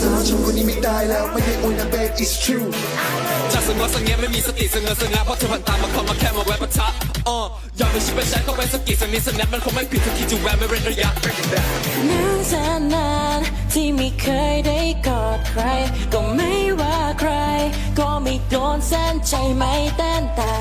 สาวชมคนนี้ไม่ได้แล้วไม่ได้โอยนะ babe it's true จาก สงบสงเงียไม่มีสติสงเงสงาเพราะเธอผ่านตามมาคนมาแค่มาแวะปะทะอ่อยอมเป็นชิปเป็นแชทเข้าไปสกิดสนิดสแนปมันคงไม่ผิดทุกที่จะแวะไม่เว้นระยะนานแสนนานที่ไม่เคยได้กอดใคร ก็ไม่ว่าใคร ก็ไม่โดนแสนใจไม่เต้นแต่